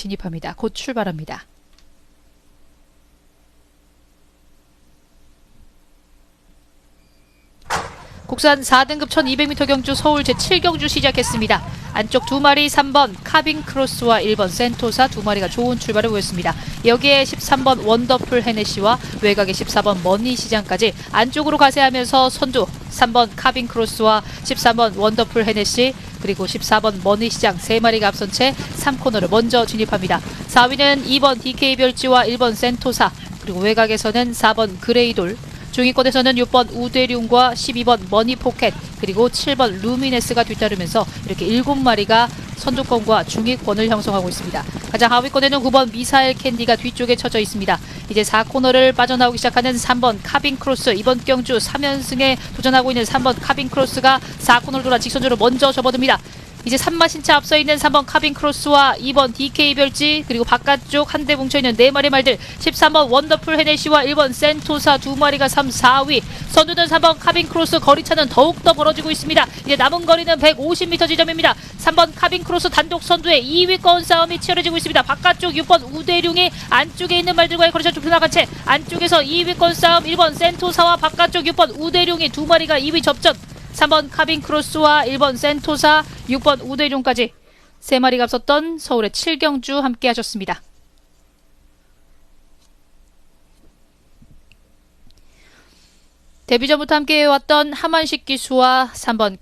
진입합니다. 곧 출발합니다. 국산 4등급 1200m 경주 서울 제7경주 시작했습니다. 안쪽 두 마리 3번 카빙 크로스와 1번 센토사 두 마리가 좋은 출발을 보였습니다. 여기에 13번 원더풀 헤네시와 외곽의 14번 머니 시장까지 안쪽으로 가세하면서 선두 3번 카빙 크로스와 13번 원더풀 헤네시 그리고 14번 머니 시장 세 마리가 앞선 채 3코너를 먼저 진입합니다. 4위는 2번 DK 별지와 1번 센토사 그리고 외곽에서는 4번 그레이돌 중위권에서는 6번 우대룡과 12번 머니포켓 그리고 7번 루미네스가 뒤따르면서 이렇게 7마리가 선두권과 중위권을 형성하고 있습니다. 가장 하위권에는 9번 미사일 캔디가 뒤쪽에 쳐져 있습니다. 이제 4코너를 빠져나오기 시작하는 3번 카빈 크로스 이번 경주 3연승에 도전하고 있는 3번 카빈 크로스가 4코너를 돌아 직선으로 먼저 접어듭니다. 이제 3마신차 앞서 있는 3번 카빈 크로스와 2번 DK 별지 그리고 바깥쪽 한 대 뭉쳐있는 네 마리 말들 13번 원더풀 헤네시와 1번 센토사 두 마리가 3, 4위 선두는 3번 카빈 크로스 거리차는 더욱더 벌어지고 있습니다. 이제 남은 거리는 150m 지점입니다. 3번 카빈 크로스 단독 선두의 2위권 싸움이 치열해지고 있습니다. 바깥쪽 6번 우대룡이 안쪽에 있는 말들과의 거리차 좁혀 나간 채 안쪽에서 2위권 싸움 1번 센토사와 바깥쪽 6번 우대룡이 두 마리가 2위 접전 3번 카빈 크로스와 1번 센토사, 6번 우대룡까지 세 마리가 앞섰던 서울의 7경주 함께 하셨습니다. 데뷔전부터 함께 해왔던 하만식 기수와 3번